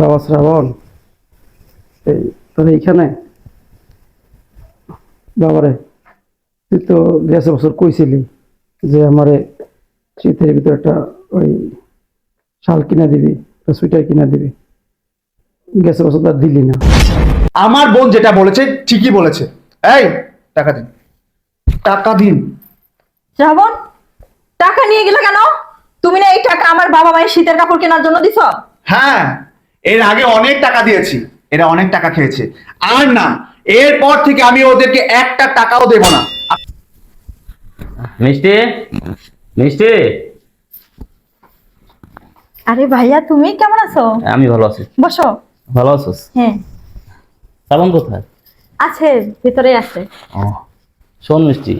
বাবা শ্রাবণ এই তোর এইখানে? বাবারে তুই তো গেছে বছর কইছিলি যে আমারে শীতের ভিতরে একটা ওই শাল কিনা দিবি সুইটার কিনা দিবি। গেছে বছর তো আর দিলি না। আমার বোন যেটা বলেছে ঠিকই বলেছে। এই টাকা দিন। টাকা দিন। শ্রাবণ টাকা নিয়ে গেলে কেন? তুমি না এই টাকা আমার বাবা মায়ের শীতের কাপড় কেনার জন্য দিছ? হ্যাঁ। এর আগে অনেক টাকা দিয়েছি এরা অনেক টাকা খেয়েছে। আর না এরপর থেকে আমি ওদেরকে একটা টাকাও দেব না। মিষ্টি? মিষ্টি? আরে ভাইয়া তুমি কেমন আছো? আমি ভালো আছি। বসো। ভালো আছো? হ্যাঁ। শ্রাবণ কোথায়? আছে ভিতরে আছে। ও শোন মিষ্টি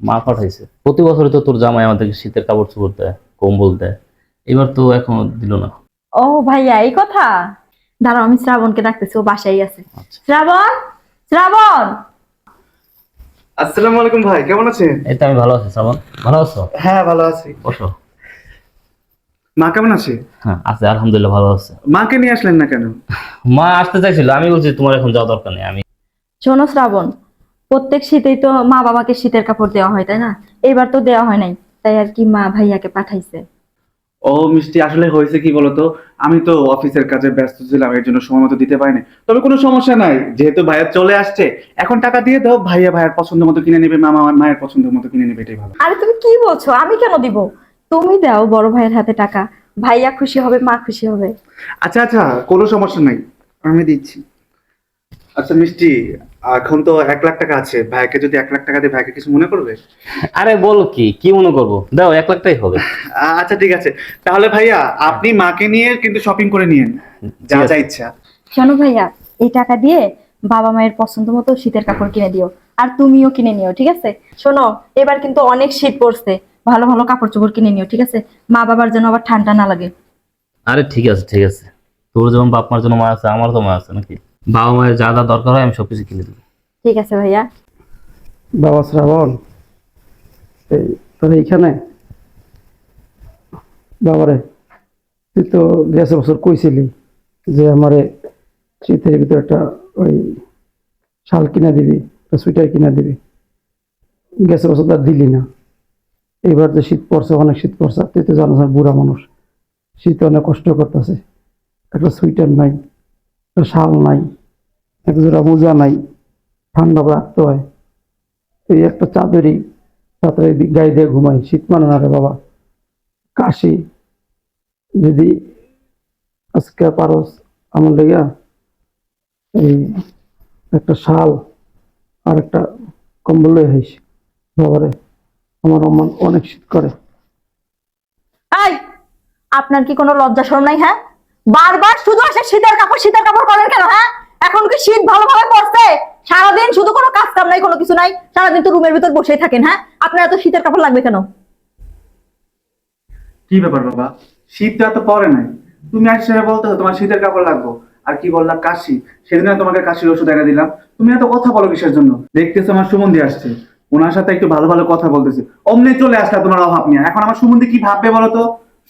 মা পাঠাইছে। প্রতি বছরই তো তোর জামাই আমাদেরকে শীতের কাপড় চোপড় দেয় কম্বল দেয়। এবার তো এখনও দিল না। ও ভাইয়া এই কথা? দাঁড়াও আমি শ্রাবণকে ডাকতেছি ও বাসায় আছে। আচ্ছা। শ্রাবণ? শ্রাবণ? আসসালামু আলাইকুম ভাই কেমন আছেন? এই তো আমি ভালো আছি শ্রাবণ। ভালো আছো? হ্যাঁ ভালো আছি। বসো। মা কেমন আছে? হ্যাঁ আছে আলহামদুলিল্লাহ ভালো আছে। মাকে নিয়ে আসলেন না কেন? মা আসতে চাইছিল আমি বলছি তোমার এখন যাওয়া দরকার নেই আমি শোনো শ্রাবণ প্রত্যেক শীতেই তো মা বাবাকে শীতের কাপড় দেওয়া হয় তাই না? এবার তো দেওয়া হয় নাই তাই আর কি মা ভাইয়াকে পাঠাইছে। ও মিষ্টি আসলে হয়েছে কি বলতো? আমি তো অফিসের কাজে ব্যস্ত ছিলাম এর জন্য সময় মতো দিতে পারিনি। তবে কোনো সমস্যা নাই যেহেতু ভাইয়া চলে আসছে এখন টাকা দিয়ে দাও ভাইয়া ভাইয়ের পছন্দ মতো কিনে নেবে মামা মায়ের পছন্দ মতো কিনে নেবে এটাই ভালো। আরে তুমি কি বলছো? আমি কেন দিব? তুমি দাও বড় ভাইয়ের হাতে টাকা। ভাইয়া খুশি হবে মা খুশি হবে। আচ্ছা আচ্ছা কোনো সমস্যা নাই। আমি দিচ্ছি। আচ্ছা মিষ্টি এখন তো এক লাখ টাকা আছে। ভাইকে যদি এক লাখ টাকা দিয়ে ভাইকে কিছু মনে করবে? আরে বল কি কি মনে করব? দাও এক লাখ টাকাই হবে। আচ্ছা ঠিক আছে। তাহলে ভাইয়া আপনি মাকে নিয়ে কিন্তু শপিং করে নিয়েন। যা যা ইচ্ছা। শোনো ভাইয়া এই টাকা দিয়ে বাবা মায়ের পছন্দ মতো শীতের কাপড় কিনে দিও। আর তুমিও কিনে নিও ঠিক আছে? শোনো এবার কিন্তু অনেক শীত পড়ছে। ভালো ভালো কাপড় চোপড় কিনে নিও ঠিক আছে? মা বাবার জন্য আবার ঠান্ডা না লাগে। আরে ঠিক আছে ঠিক আছে। তোর যেমন বাপ মার জন্য মা আছে আমার তো মা আছে নাকি? বাবা মায়ের যা যা দরকার হয় আমি সবকিছু কিনে দেবো। ঠিক আছে ভাইয়া। বাবা শ্রাবণ এই তোর এইখানে? বাবারে তুই তো গেছে বছর কইছিলি যে আমারে শীতের ভিতরে একটা ওই শাল কিনা দিবি সুইটার কিনা দিবি। গেছে বছর তো আর দিলি না। এবার যে শীত পড়ছে অনেক শীত পড়ছে তুই তো জানো বুড়া মানুষ। শীতে অনেক কষ্ট করতেছে। একটা সুইটার নাই একটা শাল নাই। এক জোড়া মোজা নাই, ঠান্ডা রাখতে হয়। এই একটা চাদরই রাত্রে গায়ে দিয়ে ঘুমাই, শীত মানে না রে বাবা। কাশি, যদি আজকে পারস আমার লেগা এই একটা শাল আর একটা কম্বল লয়ে হইস বাবারে, আমার অমান অনেক শীত করে। আপনার কি কোনো লজ্জা শরম নাই হ্যাঁ? বারবার শুধু আসে শীতের কাপড় শীতের কাপড় করেন কেন হ্যাঁ? এখন কি শীত ভালোভাবে পড়ছে? সারাদিন শুধু কোনো কাজ কাম নাই, কোনো কিছু নাই। সারাদিন তো রুমের ভিতর বসেই থাকেন হ্যাঁ? আপনার এত শীতের কাপড় লাগবে কেন? কি ব্যাপার বাবা? শীতটা তো পরে নাই। তুমি আসছে বলতে তোমার শীতের কাপড় লাগবো। আর কি বললাম, কাশি। সেদিন তোমাকে কাশির ওষুধ এনে দিলাম। তুমি এত কথা বলো কিসের জন্য? দেখতেছো আমার সুমন্দি আসছে। ওনার সাথে একটু ভালো ভালো কথা বলতেছে। অমনি চলে আসলা তোমার অভাব নিয়ে। এখন আমার সুমন্দি কি ভাববে বলো তো?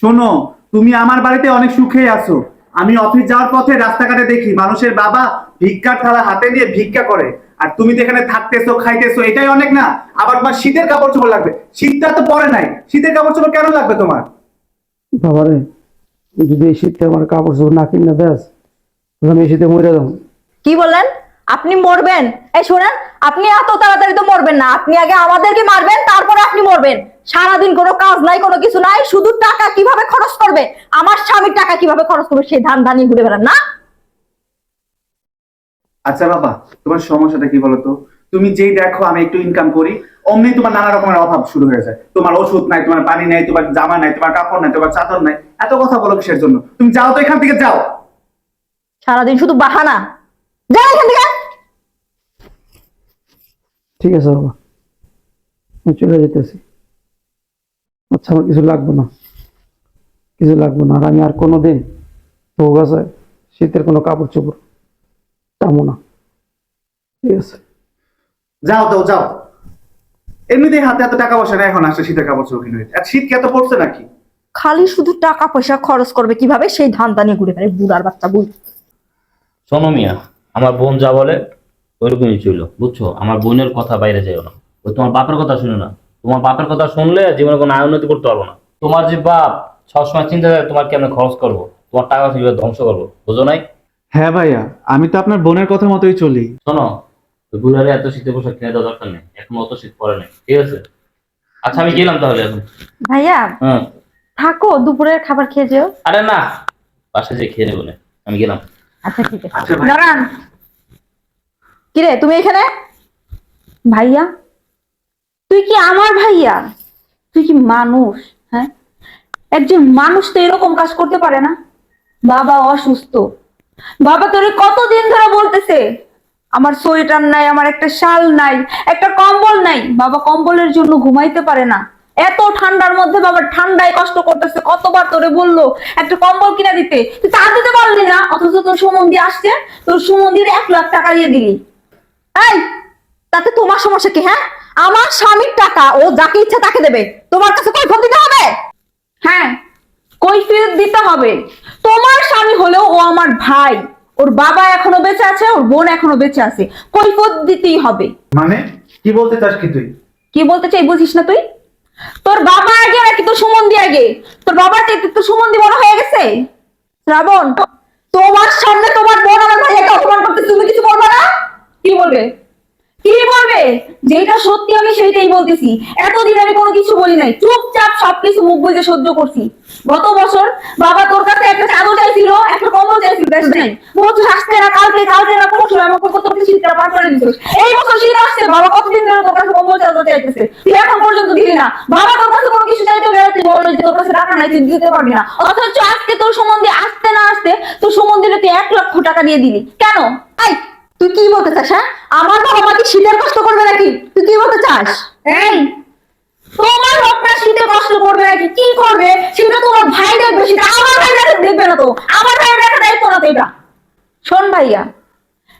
শোনো, তুমি আমার বাড়িতে অনেক সুখে আছো। আমি অফিস যাওয়ার পথে রাস্তাঘাটে দেখি মানুষের বাবা ভিক্ষার থালা হাতে নিয়ে ভিক্ষা করে। আর তুমি তো এখানে থাকতেছো খাইতেছো এটাই অনেক না। আবার তোমার শীতের কাপড় চোপড় লাগবে। শীতটা তো পরে নাই। শীতের কাপড় চোপড় কেন লাগবে তোমার? বাবারে যদি এই শীতে আমার কাপড় চোপড় না কিনে দেয় আমি এই শীতে মরে যাব। কি বললেন? আপনি মরবেন। এই শোনেন আপনি এত তাড়াতাড়ি তো মরবেন না। আপনি আগে আমাদেরকে মারবেন তারপরে আপনি মরবেন। সারাদিন কোনো কাজ নাই কোনো কিছু নাই শুধু টাকা কীভাবে খরচ করবে? আমার স্বামীর টাকা কীভাবে খরচ করবে? সেই ধান ধানি ঘুরে বেড়ান না? আচ্ছা বাবা তোমার সমস্যাটা কি বলতো? তুমি যেই দেখো আমি একটু ইনকাম করি অমনি তোমার নানা রকমের অভাব শুরু হয়ে যায়। তোমার ওষুধ নাই তোমার পানি নাই তোমার জামা নাই তোমার কাপড় নাই তোমার চাদর নাই। এত কথা বলো কিসের জন্য? তুমি যাও তো এখান থেকে যাও। সারাদিন শুধু বাহানা। যান এখান থেকে। ঠিক আছে বাবা। আমি চলে যেতেছি। আচ্ছা আমার কিছু লাগবে না। কিছু লাগবে না। আর আমি আর কোনো দিন ভোগ আছে শীতের কোনো কাপড় চোপড় চামো না। ঠিক আছে। যাও তো যাও। এমনিতেই হাতে এত টাকা পয়সা নেই এখন আসছে শীতের কাপড় চোখ কিনে আর শীত কি এত পড়ছে নাকি? খালি শুধু টাকা পয়সা খরচ করবে কীভাবে? সেই ধান্দা নিয়ে ঘুরে বেড়ায় বুড়ার বাচ্চা বুড়ি শোনো মিয়া আমার বোন যা বলে ওইরকমই ছিল বুঝছ? আমার বোনের কথা বাইরে যাইও না। ওই তোমার বাপের কথা শুনে না। তোমার বাপের কথা শুনলে জীবনে কোনো আয় উন্নতি করতে পারব না। তোমার যে বাপ সবসময় চিন্তা করে তোমার কেমন খরচ করব? তোমার টাকা কীভাবে ধ্বংস করব? বুঝো নাই? হ্যাঁ ভাইয়া আমি তো আপনার বোনের কথা মতোই চলি। শোনো বুড়ারে এত শীতের পোশাক কিনে দেওয়া দরকার নেই। এখন অত শীত পড়ে নেই ঠিক আছে? আচ্ছা আমি গেলাম তাহলে এখন। ভাইয়া হ্যাঁ থাকো দুপুরের খাবার খেয়ে যেও। আরে না বাসায় যে খেয়ে নেব না। আমি গেলাম। আচ্ছা ঠিক আছে। আচ্ছা দাঁড়ান। কিরে তুমি এখানে? ভাইয়া? তুই কি আমার ভাইয়া? তুই কি মানুষ হ্যাঁ? একজন মানুষ তো এরকম কাজ করতে পারে না। বাবা অসুস্থ। বাবা তোরে কতদিন ধরে বলতেছে আমার সোয়েটার নাই আমার একটা শাল নাই একটা কম্বল নাই। বাবা কম্বলের জন্য ঘুমাইতে পারে না। এত ঠান্ডার মধ্যে বাবা ঠান্ডায় কষ্ট করতেছে কতবার তোরে বলল একটা কম্বল কিনা দিতে। তুই তা দিতে পারলি না অথচ তোর সুমন্দি আসছে তোর সুমন্দির এক লাখ টাকা দিয়ে দিলি। এই তাতে তোমার সমস্যা কি হ্যাঁ? আমার স্বামীর টাকা ও যাকে ইচ্ছা তাকে দেবে। তোমার কাছে কৈফত দিতে হবে? হ্যাঁ কৈফিয়ত দিতে হবে? তোমার স্বামী হলেও ও আমার ভাই। ওর বাবা এখনও বেঁচে আছে ওর বোন এখনও বেঁচে আছে। কৈফত দিতেই হবে। মানে? কি বলতে চাস কি তুই? কি বলতে চাই বুঝিস না তুই? তোর বাবা আগে নাকি তোর সুমন্দি আগে? তোর বাবার থেকে তোর সুমন্দি বড় হয়ে গেছে? শ্রাবণ তোমার সামনে তোমার বোন আমার ভাইয়াকে অপমান করতে তুমি কিছু বলবে না কি বলবে কি বলবে যেটা সত্যি আমি বলতেছি। এতদিন আমি কোনো কিছু বলি নাই। চুপচাপ সবকিছু মুখ বুঝে সহ্য করছি। গত বছর বাবা তোর কাছে একটা চাদর চাইছিল, একটা কম্বল চাইছিল বলছো, আসতে না, কালকে কালকে না, পরশু আমাকে কত শীতটা পার করে এই বছর শীত আসছে, বাবা কতদিন ধরে তোর কাছে কম্বল, চাদর চাইতেছে? তুই এখন পর্যন্ত দিলি না। বাবা তোর কাছে কোনো কিছু চাইতে গেলে তুই যে তোর কাছে টাকা নাই, তুই দিতে পারবি না। অথচ আজকে তোর সম্বন্ধে আসতে না আসতে তোর সম্বন্ধে তুই এক লক্ষ টাকা দিয়ে দিলি। কেন? আই তুই কি বলতে চাস হ্যাঁ? আমার বাবা মা কি শীতের কষ্ট করবে নাকি? তুই কি বলতে চাস? এই তোমার শীতে কষ্ট করবে নাকি? কি করবে? সেটা তোমার ভাই দেখবে সেটা আমার ভাই দেখে- দেখবে না তো। আমার ভাইয়ের দেখা দায়িত্ব না তো এটা। শোন ভাইয়া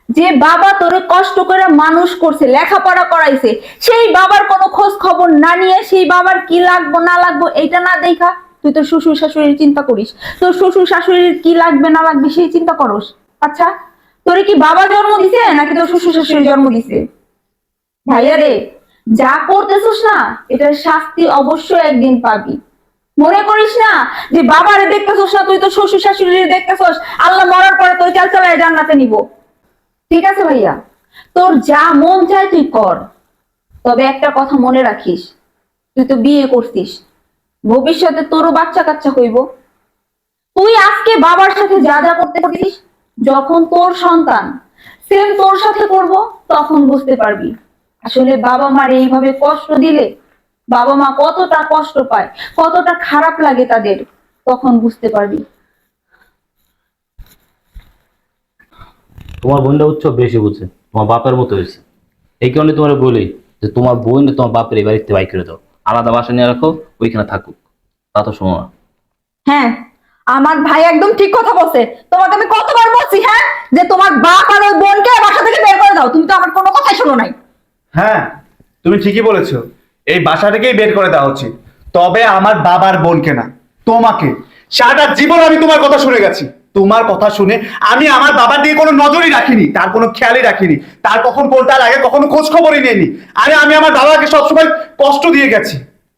যে বাবা তোরে কষ্ট করে মানুষ করছে লেখাপড়া করাইছে সেই বাবার কোনো খোঁজ খবর না নিয়ে সেই বাবার কি লাগবো না লাগবো এইটা না দেখা তুই তোর শ্বশুর শাশুড়ির চিন্তা করিস। তোর শ্বশুর শাশুড়ির কি লাগবে না লাগবে সেই চিন্তা করস। আচ্ছা? তোরে কি বাবা জন্ম দিছে নাকি তোর শ্বশুর শাশুড়ি জন্ম দিছে? ভাইয়া রে, যা করতেছিস না, এটার শাস্তি অবশ্যই একদিন পাবি। মনে করিস না যে বাবারে দেখতেছিস না, তুই তো শ্বশুর শাশুড়ি দেখতেছিস, আল্লাহ মরার পরে তোর চাল চালায় জান্নাতে নিব। ঠিক আছে ভাইয়া? তোর যা মন চায় তুই কর। তবে একটা কথা মনে রাখিস, তুই তো বিয়ে করছিস ভবিষ্যতে তোরও বাচ্চা কাচ্চা হইব। তুই আজকে বাবার সাথে যা যা করতে পারিস যখন তোর সন্তান সেম তোর সাথে করব তখন বুঝতে পারবি। আসলে বাবা মার এইভাবে কষ্ট দিলে বাবা মা কতটা কষ্ট পায় কতটা খারাপ লাগে তাদের তখন বুঝতে পারবি। তোমার বোনটা উৎসব বেশি বুঝছে তোমার বাপের মতো হয়েছে। এই কারণে তোমার বলি যে তোমার বোন তোমার বাপের এই বাড়িতে বাইক করে দাও। আলাদা বাসা নিয়ে রাখো ওইখানে থাকুক। তা তো শোনো না। হ্যাঁ আমার ভাই একদম ঠিক কথা বলছে। তোমাকে আমি কতবার বলছি হ্যাঁ? যে তোমার বাপ আর ওই বোনকে বাসা থেকে বের করে দাও, তুমি তো আমার কোনো কথাই শোনো নাই। হ্যাঁ তুমি ঠিকই বলেছ। এই বাসা থেকেই বের করে দেওয়া উচিত। তবে আমার বাবার বোনকে না, তোমাকে। সারাটা জীবন আমি তোমার কথা শুনে গেছি। তোমার কথা শুনে আমি আমার বাবার দিকে কোনো নজরই রাখিনি, তার কোনো খেয়ালই রাখিনি। তার কখন কোনটা লাগে কখনো খোঁজ খবরই নেয়নি আরে আমি আমার বাবাকে সবসময় কষ্ট দিয়ে গেছি।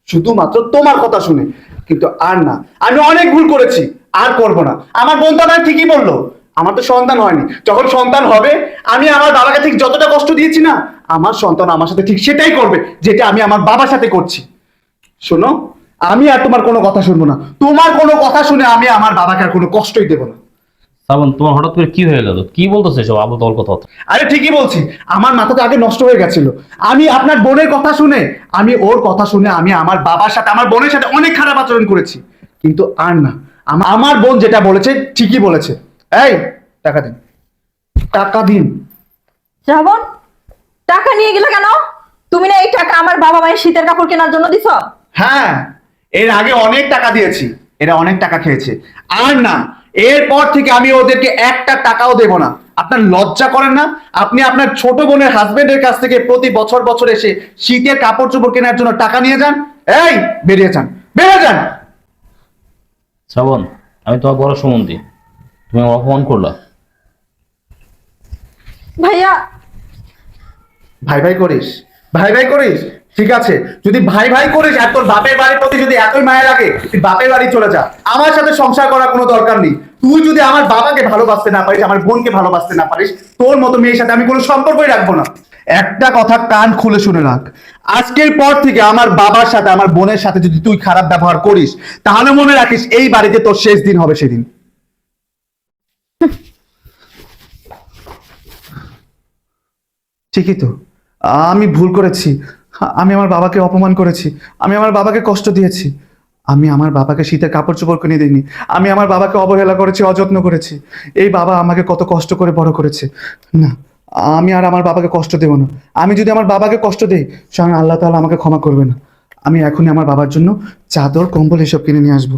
শুধুমাত্র তোমার কথা শুনে। কিন্তু আর না। আমি অনেক ভুল করেছি, আর করব না। আমার বোন তো আমার ঠিকই বলল। আমার তো সন্তান হয়নি। যখন সন্তান হবে, আমি আমার বাবাকে ঠিক যতটা কষ্ট দিয়েছি না, আমার সন্তান আমার সাথে ঠিক সেটাই করবে, যেটা আমি আমার বাবার সাথে করছি। শোনো, আমি আর তোমার কোনো কথা শুনব না। তোমার কোনো কথা শুনে আমি আমার বাবাকে আর কোনো কষ্টই দেবো না। শ্রাবণ তোমার হঠাৎ করে কি হয়ে গেল? কি বলতেছে সব আবল তবল কথা? আরে ঠিকই বলছি আমার মাথাটা আগে নষ্ট হয়ে গেছিল। আমি আপনার বোনের কথা শুনে আমি ওর কথা শুনে আমি আমার বাবার সাথে আমার বোনের সাথে অনেক খারাপ আচরণ করেছি। কিন্তু আর না আমা- আমার বোন যেটা বলেছে ঠিকই বলেছে। এই টাকা দিন। টাকা দিন। শ্রাবণ টাকা নিয়ে গেলে কেন? তুমি না এই টাকা আমার বাবা মায়ের শীতের কাপড় কেনার জন্য দিছো? হ্যাঁ এর আগে অনেক টাকা দিয়েছি এরা অনেক টাকা খেয়েছে। আর না এরপর থেকে আমি ওদেরকে একটা টাকাও দেব না। আপনার লজ্জা করেন না? আপনি আপনার ছোট বোনের হাজবেন্ডের কাছ থেকে প্রতি বছর বছর এসে শীতের কাপড় চোপড় কেনার জন্য টাকা নিয়ে যান। এই বেরিয়ে যান বেরিয়ে যান। শ্রাবণ আমি তোমার বড় সম্বন্ধী তুমি আমার অপমান করলা। ভাইয়া। ভাই ভাই করিস ভাই ভাই করিস। ঠিক আছে? যদি ভাই ভাই করিস আর তোর বাপের বাড়ির প্রতি যদি এতই মায়া লাগে, তুই বাপের বাড়ি চলে যা। আমার সাথে সংসার করার কোনো দরকার নেই। তুই যদি আমার বাবাকে ভালোবাসতে না পারিস, আমার বোনকে ভালোবাসতে না পারিস, তোর মতো মেয়ের সাথে আমি কোনো সম্পর্কই রাখব না। একটা কথা কান খুলে শুনে রাখ। আজকের পর থেকে আমার বাবার সাথে, আমার বোনের সাথে যদি তুই খারাপ ব্যবহার করিস, তাহলে মনে রাখিস এই বাড়িতে তোর শেষ দিন হবে সেদিন। ঠিকই তো। আমি ভুল করেছি। আমি আমার বাবাকে অপমান করেছি। আমি আমার বাবাকে কষ্ট দিয়েছি। আমি আমার বাবাকে শীতের কাপড় চোপড় কিনে দিইনি। আমি আমার বাবাকে অবহেলা করেছি, অযত্ন করেছি। এই বাবা আমাকে কত কষ্ট করে বড় করেছে। না, আমি আর আমার বাবাকে কষ্ট দেব না। আমি যদি আমার বাবাকে কষ্ট দেই, স্বয়ং আল্লাহ তাআলা আমাকে ক্ষমা করবে না আমি এখনই আমার বাবার জন্য চাদর, কম্বল এসব কিনে নিয়ে আসব।